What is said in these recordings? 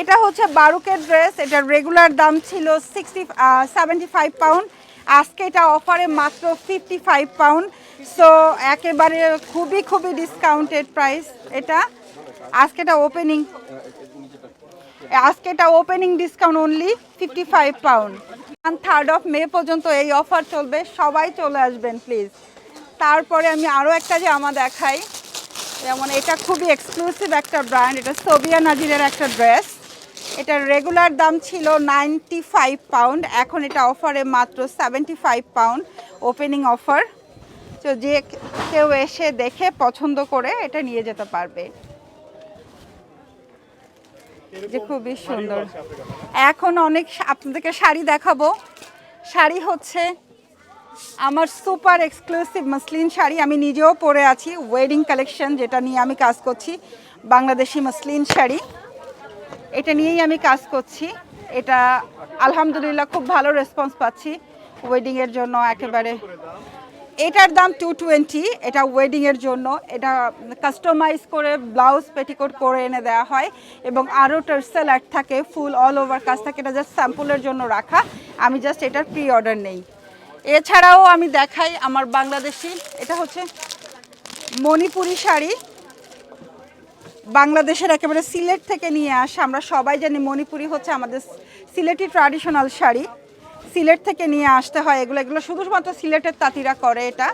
এটা হচ্ছে বারুকের ড্রেস এটার রেগুলার দাম ছিল সিক্সটি সেভেন্টি ফাইভ পাউন্ড আজকে এটা অফারে মাত্র ফিফটি ফাইভ পাউন্ড সো একেবারে খুবই খুবই ডিসকাউন্টেড প্রাইস এটা। আজকে এটা ওপেনিং আজকে এটা opening discount only fifty five pound third of May পর্যন্ত এই অফার চলবে। সবাই চলে আসবেন প্লিজ তারপরে আমি আরও একটা জামা দেখাই। যেমন এটা খুবই এক্সক্লুসিভ একটা ব্র্যান্ড এটা সোবিয়া নাজিরের একটা ড্রেস এটার রেগুলার দাম ছিল নাইনটি ফাইভ পাউন্ড এখন এটা অফারে মাত্র seventy five pound opening offer তো যে কেউ এসে দেখে পছন্দ করে এটা নিয়ে যেতে পারবে। যে খুবই সুন্দর। এখন অনেক আপনাদেরকে শাড়ি দেখাবো। শাড়ি হচ্ছে আমার সুপার এক্সক্লুসিভ মসলিন শাড়ি, আমি নিজেও পরে আছি ওয়েডিং কালেকশন যেটা নিয়ে আমি কাজ করছি, বাংলাদেশি মসলিন শাড়ি। এটা নিয়েই আমি কাজ করছি। এটা আলহামদুলিল্লাহ খুব ভালো রেসপন্স পাচ্ছি ওয়েডিংয়ের জন্য একেবারে। এটার দাম টু টোয়েন্টি এটা ওয়েডিংয়ের জন্য। এটা কাস্টমাইজ করে ব্লাউজ পেটিকোট করে এনে দেওয়া হয় এবং আরও টার্সেল অ্যাড থাকে ফুল অল ওভার কাজ থাকে। এটা জাস্ট স্যাম্পলের জন্য রাখা। আমি জাস্ট এটার প্রি অর্ডার নেই। এছাড়াও আমি দেখাই আমার বাংলাদেশি, এটা হচ্ছে মণিপুরি শাড়ি। বাংলাদেশের একেবারে সিলেট থেকে নিয়ে আসা, আমরা সবাই জানি মণিপুরি হচ্ছে আমাদের সিলেটি ট্র্যাডিশনাল শাড়ি। সিলেট থেকে নিয়ে আসতে হয় এগুলো এগুলো শুধুমাত্র সিলেটের তাঁতিরা করে এটা।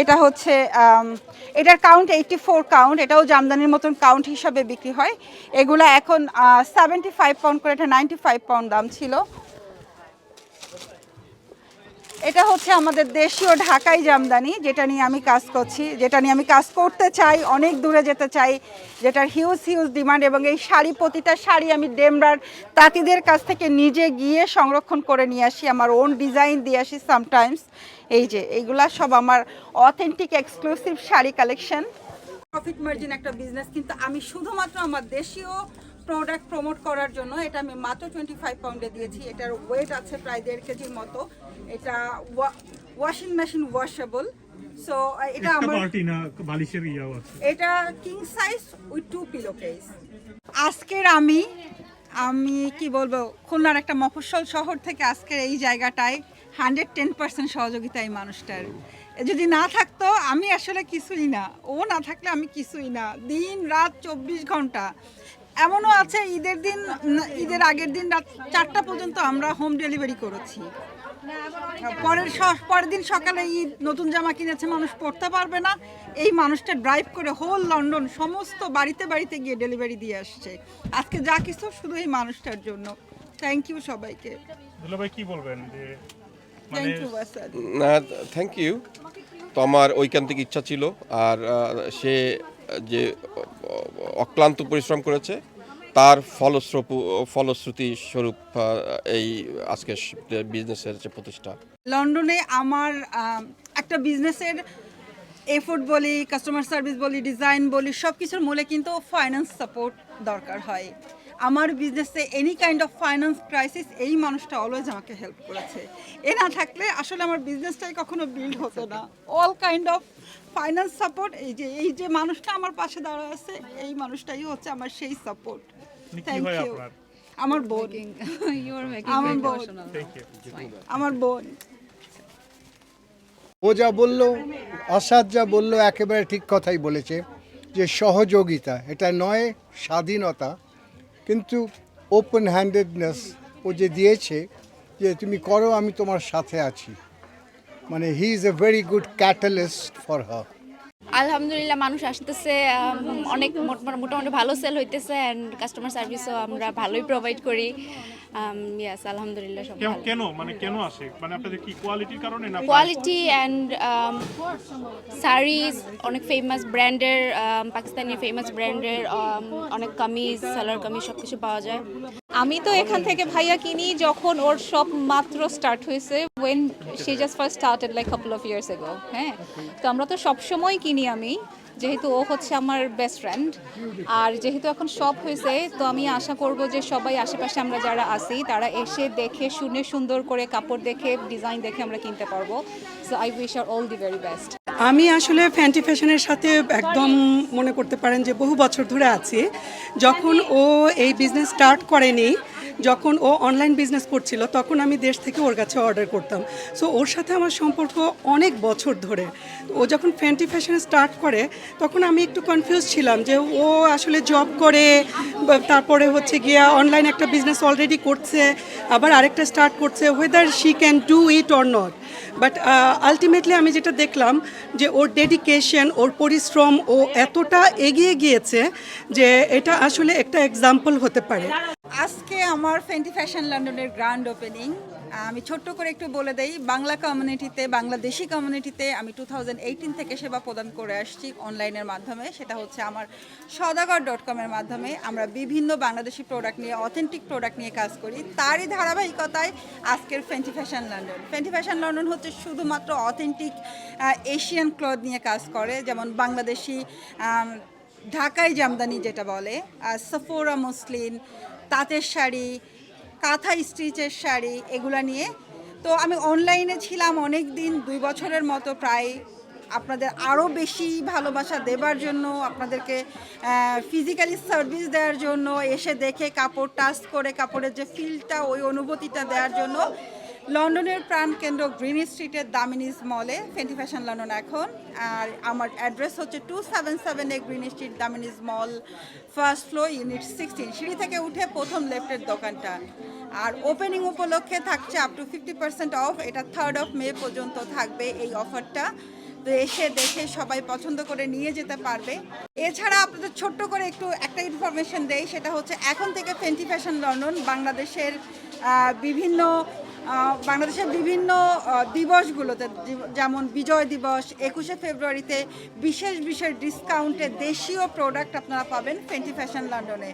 এটা হচ্ছে এটার কাউন্ট এইটটি ফোর কাউন্ট এটাও জামদানির মতন কাউন্ট হিসাবে বিক্রি হয়। এগুলো এখন সেভেন্টি ফাইভ পাউন্ড করে, এটা নাইনটি ফাইভ পাউন্ড দাম ছিল। এটা হচ্ছে আমাদের দেশীয় ঢাকাই জামদানি, যেটা নিয়ে আমি কাজ করছি, যেটা নিয়ে আমি কাজ করতে চাই, অনেক দূরে যেতে চাই, যেটার হিউজ হিউজ ডিমান্ড এবং এই শাড়ি, প্রতিটা শাড়ি আমি ডেমরার তাঁতিদের কাছ থেকে নিজে গিয়ে সংরক্ষণ করে নিয়ে আসি, আমার ওন ডিজাইন দিয়ে আসি সামটাইমস এই যে, এইগুলা সব আমার authentic exclusive sari collection profit margin একটা বিজনেস কিন্তু আমি শুধুমাত্র আমার দেশীয় প্রোডাক্ট প্রমোট করার জন্য এটা আমি মাত্র টোয়েন্টি ফাইভ পাউন্ডে দিয়েছি। এটার ওয়েট আছে প্রায় দেড় কেজির মতো। এটা ওয়াশিং মেশিন ওয়াশেবল সো এটা আমার বালিশের ইয়াও আছে? এটা king size with two pillow case আজকের আমি আমি কি বলব খুলনার একটা মফস্বল শহর থেকে আজকের এই জায়গাটায় হান্ড্রেড টেন পার্সেন্ট সহযোগিতা এই মানুষটার। যদি না থাকতো আমি আসলে কিছুই না। ও না থাকলে আমি কিছুই না। দিন রাত চব্বিশ ঘণ্টা। এমনও আছে ঈদের দিন ঈদের আগের দিন রাত চারটা পর্যন্ত আমরা হোম ডেলিভারি করেছি। পরের স- পরের দিন সকালে ঈদ নতুন জামা কিনেছে মানুষ পড়তে পারবে না। এই মানুষটা ড্রাইভ করে হোল লন্ডন সমস্ত বাড়িতে বাড়িতে গিয়ে ডেলিভারি দিয়ে আসছে। আজকে যা কিছু শুধু এই মানুষটার জন্য। থ্যাংক ইউ সবাইকে। ভাই কি বলবেন? যে মানে থ্যাংক ইউ বাসাদ না থ্যাংক ইউ তো আমার ঐকান্তিক ইচ্ছা ছিল আর সে যে, অক্লান্ত পরিশ্রম করেছে, তার ফলস্বরূপ ফলশ্রুতি স্বরূপ এই আজকে বিজনেসের যে প্রতিষ্ঠা। লন্ডনে আমার একটা বিজনেসের এফোর্ট বলি কাস্টমার সার্ভিস বলি ডিজাইন বলি সব কিছুর মূলে কিন্তু ফাইন্যান্স সাপোর্ট দরকার হয়। আমার বিজনেসে any kind of finance crisis এই মানুষটা অলওয়েজ আমাকে হেল্প করেছে। এ না থাকলে আসলে আমার বিজনেসটাই কখনো বিল্ড হতো না। All kind of finance support এই যে এই যে মানুষটা আমার পাশে দাঁড়ায় আছে এই মানুষটাই হচ্ছে আমার সেই সাপোর্ট থ্যাংক ইউ আমার বোন। আমার বোন। আমার বোন। ও যা বলল আসাদ যা বলল একেবারে ঠিক কথাই বলেছে যে সহযোগিতা এটা নয় স্বাধীনতা কিন্তু ওপেন হ্যান্ডেডনেস ও যে দিয়েছে যে তুমি করো, আমি তোমার সাথে আছি। মানে he is a very good catalyst for her আলহামদুলিল্লাহ মানুষ আসতেছে অনেক মোট- মোটামুটি ভালো সেল হইতেছে অ্যান্ড কাস্টমার সার্ভিসও আমরা ভালোই প্রোভাইড করি। ইয়াস আলহামদুলিল্লাহ সব কেন- মানে কেন আসে? মানে আপনাদের কি কোয়ালিটির কারণে না কোয়ালিটি অ্যান্ড শাড়িজ অনেক ফেমাস ব্র্যান্ডের পাকিস্তানি ফেমাস ব্র্যান্ডের অনেক কামিজ সালোয়ার কামিজ সব কিছু পাওয়া যায়। আমি তো এখান থেকে ভাইয়া কিনি যখন ওর সব মাত্র স্টার্ট হয়েছে when she just first started like couple of years ago হ্যাঁ? তো আমরা তো সবসময় কিনি আমি, যেহেতু ও হচ্ছে আমার বেস্ট ফ্রেন্ড আর যেহেতু এখন সব হয়েছে, তো আমি আশা করব যে সবাই আশেপাশে আমরা যারা আছি, তারা এসে দেখে, শুনে সুন্দর করে কাপড় দেখে ডিজাইন দেখে আমরা কিনতে পারব। So I wish her all the very best আমি আসলে ফ্যান্টি ফ্যাশনের সাথে একদম মনে করতে পারেন যে বহু বছর ধরে আছি। যখন ও এই বিজনেস স্টার্ট করেনি, যখন ও অনলাইন বিজনেস করছিল, তখন আমি দেশ থেকে ওর কাছে অর্ডার করতাম। সো ওর সাথে আমার সম্পর্ক অনেক বছর ধরে। ও যখন ফ্যান্টি ফ্যাশনে স্টার্ট করে, তখন আমি একটু কনফিউজ ছিলাম যে ও আসলে জব করে তারপরে হচ্ছে গিয়া অনলাইন একটা বিজনেস অলরেডি করছে, আবার আরেকটা স্টার্ট করছে whether she can do it or not but ultimately আমি যেটা দেখলাম যে ওর ডেডিকেশন ওর পরিশ্রম, ও এতটা এগিয়ে গিয়েছে যে এটা আসলে একটা এক্সাম্পল হতে পারে। আজকে আমার ফেন্টি ফ্যাশন লন্ডনের গ্র্যান্ড ওপেনিং আমি ছোট্ট করে একটু বলে দেই, বাংলা কমিউনিটিতে বাংলাদেশি কমিউনিটিতে আমি টু থেকে সেবা প্রদান করে আসছি অনলাইনের মাধ্যমে। সেটা হচ্ছে আমার সদাগর ডট কমের মাধ্যমে। আমরা বিভিন্ন বাংলাদেশি প্রোডাক্ট নিয়ে অথেন্টিক প্রোডাক্ট নিয়ে কাজ করি। তারই ধারাবাহিকতায় আজকের Fenty fashion London Fenty fashion London হচ্ছে শুধুমাত্র অথেন্টিক এশিয়ান ক্লথ নিয়ে কাজ করে। যেমন বাংলাদেশি ঢাকাই জামদানি যেটা বলে সফোরা মসলিন তাঁতের শাড়ি কাঁথা স্টিচের শাড়ি এগুলা নিয়ে। তো আমি অনলাইনে ছিলাম অনেক দিন দুই বছরের মতো প্রায়। আপনাদের আরও বেশি ভালোবাসা দেবার জন্য, আপনাদেরকে ফিজিক্যালি সার্ভিস দেওয়ার জন্য, এসে দেখে কাপড় টাচ করে, কাপড়ের যে ফিলটা ওই অনুভূতিটা দেওয়ার জন্য লন্ডনের প্রাণকেন্দ্র গ্রিন স্ট্রিটের দামিনিস মলে ফেন্টি ফ্যাশন লন্ডন এখন। আর আমার অ্যাড্রেস হচ্ছে two seven seven A green street দামিনিস mall, first floor, unit sixteen, সিঁড়ি থেকে উঠে প্রথম লেফটের দোকানটা। আর ওপেনিং উপলক্ষে থাকছে up to fifty percent off এটা থার্ড অফ মে পর্যন্ত থাকবে এই অফারটা। তো এসে দেখে সবাই পছন্দ করে নিয়ে যেতে পারবে। এছাড়া আপনাদের ছোট্ট করে একটু একটা ইনফরমেশন দেই, সেটা হচ্ছে এখন থেকে ফেন্টি ফ্যাশন লন্ডন বাংলাদেশের বিভিন্ন বাংলাদেশের বিভিন্ন দিবসগুলোতে যেমন বিজয় দিবস, একুশে ফেব্রুয়ারিতে বিশেষ বিশেষ ডিসকাউন্টে দেশীয় প্রোডাক্ট আপনারা পাবেন ফেন্টি ফ্যাশন লন্ডনে